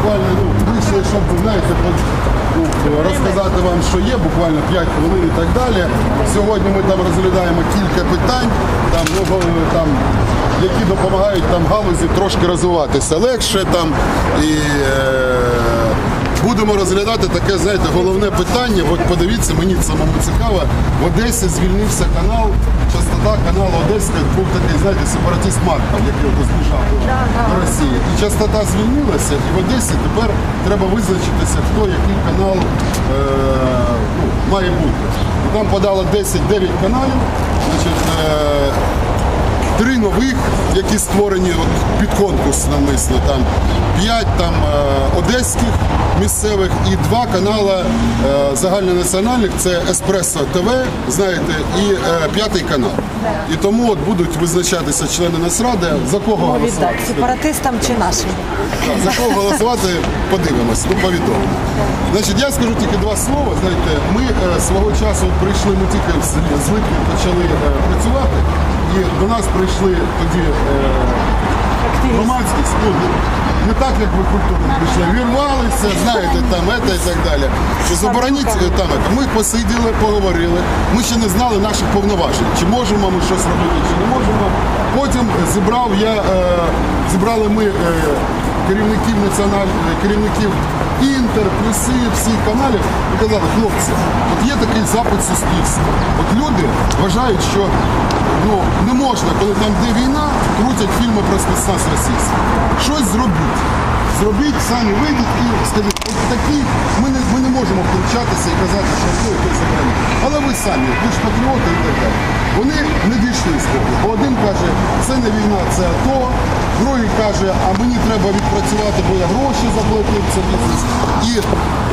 буквально ну, вийшли, щоб знаєте, ну, розказати вам, що є, буквально 5 хвилин і так далі. Сьогодні ми там розглядаємо кілька питань, там, ну, там, які допомагають там галузі трошки розвиватися легше там і. Е, Будемо розглядати таке, знаєте, головне питання. От подивіться, мені самому цікаво. В Одесі звільнився канал, частота каналу Одеська був такий, знаєте, сепаратист Марков, який збіжав до Росії. І частота звільнилася, і в Одесі тепер треба визначитися, хто який канал е, ну, має бути. І там подало 10-9 каналів. Значить, е, Три нових, які створені от, під конкурс навмисно. Там п'ять там е, одеських місцевих і два канали е, загальнонаціональних. Це Еспресо ТВ, знаєте, і е, п'ятий канал. І тому от будуть визначатися члени Нацради, за кого голосувати. Сепаратистам чи нашим. За кого голосувати, подивимось, ну повідомимо. Значить, я скажу тільки два слова. Знаєте, ми е, свого часу прийшли, ми тільки з, липня почали працювати, і до нас прийшли тоді громадськість, ну, не так, як ви культурно прийшли, вірвалися, знаєте, там, ета і так далі. Що забороніть е, там, ми посиділи, поговорили, ми ще не знали наших повноважень, чи можемо ми щось робити, чи не можемо. Потім зібрав я, е, зібрали ми е, керівників національних, керівників інтер, плюси, всіх каналів і казали, хлопці, от є такий запит суспільства. От люди вважають, що ну, не можна, коли там де війна, крутять фільми про спецназ російський. Щось зробіть. Зробіть, самі вийдіть і скажіть, от такі ми не, ми не можемо включатися і казати, що хто хтось заборонив. Але ви самі, ви ж патріоти і так далі. Вони не дійшли з того. Один каже, це не війна, це АТО. Другий каже, а мені треба відпрацювати, бо я гроші заплатив це бізнес. І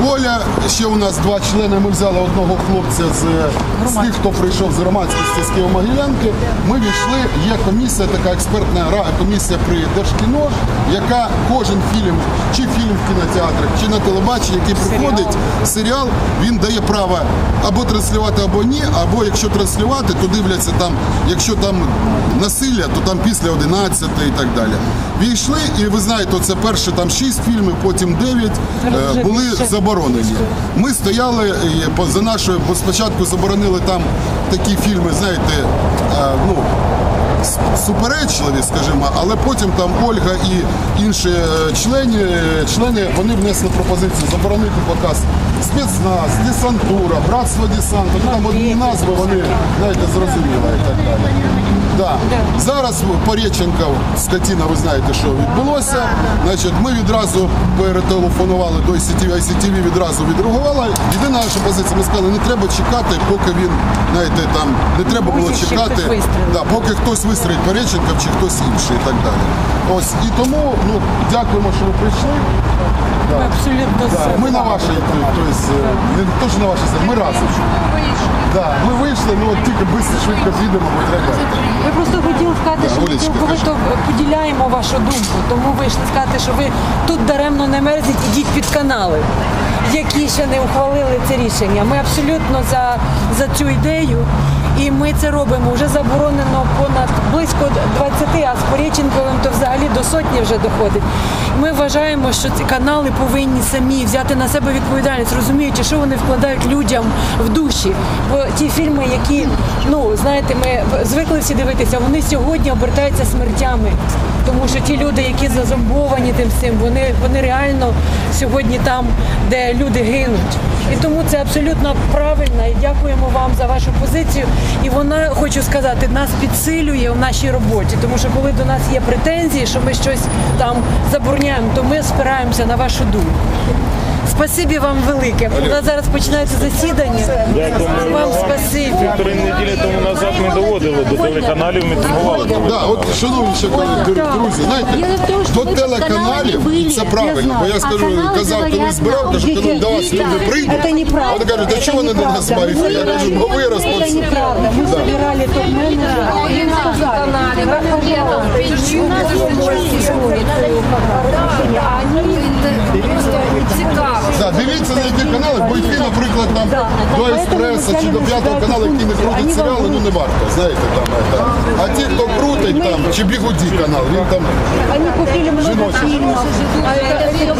Оля, ще у нас два члени. Ми взяли одного хлопця з, з тих, хто прийшов з громадськості з Києво-Могилянки. Ми війшли, є комісія, така експертна комісія при Держкіно, яка кожен фільм, чи фільм в кінотеатрах, чи на телебаченні, який приходить, серіал, він дає право або транслювати, або ні, або якщо транслювати, то дивляться там, якщо там насилля, то там після 11 і так далі. Війшли, і ви знаєте, це перше там шість фільмів, потім дев'ять е, були заборонені. Ми стояли і за нашою, бо спочатку заборонили там такі фільми, знаєте, е, ну суперечливі, скажімо, але потім там Ольга і інші е, члени, члени вони внесли пропозицію заборонити показ спецназ, десантура, братство десанту. Ну, там одні назви вони знаєте, зрозуміли і так далі. Да. Зараз Пореченка, скотіна, ви знаєте, що відбулося. Значить, ми відразу перетелефонували до ICTV, ICTV відразу відреагувала. Єдина наша позиція, ми сказали, не треба чекати, поки він, знаєте, там не треба було чекати. Да, поки хтось вистрілить Пореченков чи хтось інший і так далі. Ось і тому ну, дякуємо, що ви прийшли. Да. Абсолютно Да. Ми на вашій, тобто, не то, що на вашій стороні, ми разом. Да, ми вийшли, ну от тільки швидко швидко підемо, бо треба. Ми просто хотіли сказати, що ми цілковито поділяємо вашу думку. Тому вийшли сказати, що ви тут даремно не мерзніть, ідіть під канали, які ще не ухвалили це рішення. Ми абсолютно за, за цю ідею. І ми це робимо. Вже заборонено понад близько 20, а з Пореченковим то взагалі до сотні вже доходить. Ми вважаємо, що ці канали повинні самі взяти на себе відповідальність, розуміючи, що вони вкладають людям в душі. Бо ті фільми, які ну знаєте, ми звикли всі дивитися, вони сьогодні обертаються смертями. Тому що ті люди, які зазомбовані тим всім, вони, вони реально сьогодні там, де люди гинуть. І тому це абсолютно правильно. І дякуємо вам за вашу позицію. І вона, хочу сказати, нас підсилює в нашій роботі. Тому що коли до нас є претензії, що ми щось там забороняємо, то ми спираємося на вашу думку. Спасибі вам велике. У нас зараз починається засідання. Вам спасибі. Півтори неділі тому назад ми доводили до телеканалів, мітингували. Да, от шановні ще колеги, друзі, знаєте, до телеканалів, і це правильно, бо я скажу, казав, коли збирав, кажу, коли до вас люди прийдуть, Это неправда. вони кажуть, а чого вони до нас мають? Я кажу, бо ви Это розповсюджуєте. неправда. Мы собирали топ-менеджера. и им сказали, а они Да, дивіться на які канали, бо йти, наприклад, там до Еспресо чи до п'ятого каналу, які не крутять серіали, ну не варто, знаєте, там. это. А ті, хто крутить там, чи бігуді канал, він там Они купили много фильмов. А это, это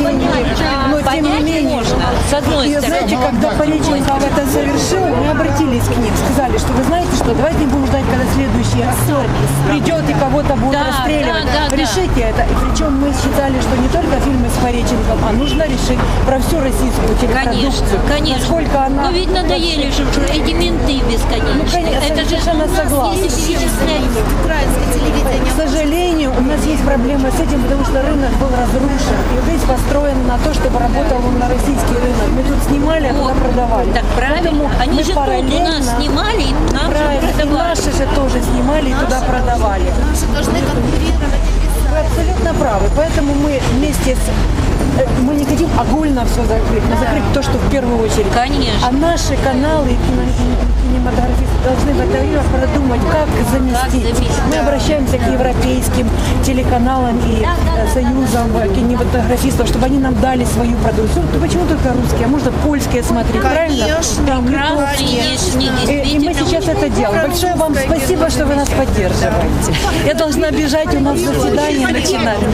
деньги с одной И стороны. знаете, когда Пореченков это совершил, мы обратились к ним, сказали, что вы знаете что, давайте не будем ждать, когда следующий актер придет и кого-то будет Да, расстреливать. да, да, да. Решите это. И причем мы считали, что не только фильмы с Пореченковым, а нужно решить про всю российскую Конечно, телепродукцию. конечно. Насколько она... Ну ведь надоели же уже эти менты бесконечные. Ну, конечно, Это же совершенно согласна. есть перечисляемые. украинское телевидение. К сожалению, у нас есть проблемы с этим, потому что рынок был разрушен. И жизнь построена на то, чтобы работал он на российский рынок. Мы тут снимали, а туда Вот. продавали. Так правильно. Поэтому Они мы же тут у нас параллельно- снимали, и нам же Правильно. И продавали. наши же тоже снимали и туда продавали. Наши должны конкурировать и. Вы абсолютно правы. Поэтому мы вместе с... э, Мы не хотим огульно все закрыть, но закрыть то, что в первую очередь. Конечно. А наши каналы и и кинематографисты должны в это время продумать, как заместить. заместить, Мы да. обращаемся к европейским телеканалам и э, союзам э, кинематографистов, чтобы они нам дали свою продукцию. Ну, почему только русские? А можно польские смотреть, правильно? Конечно, Там, литовские. Э, И мы сейчас это делаем. Большое вам спасибо, что вы нас поддерживаете. Я должна бежать, у нас заседание начинается.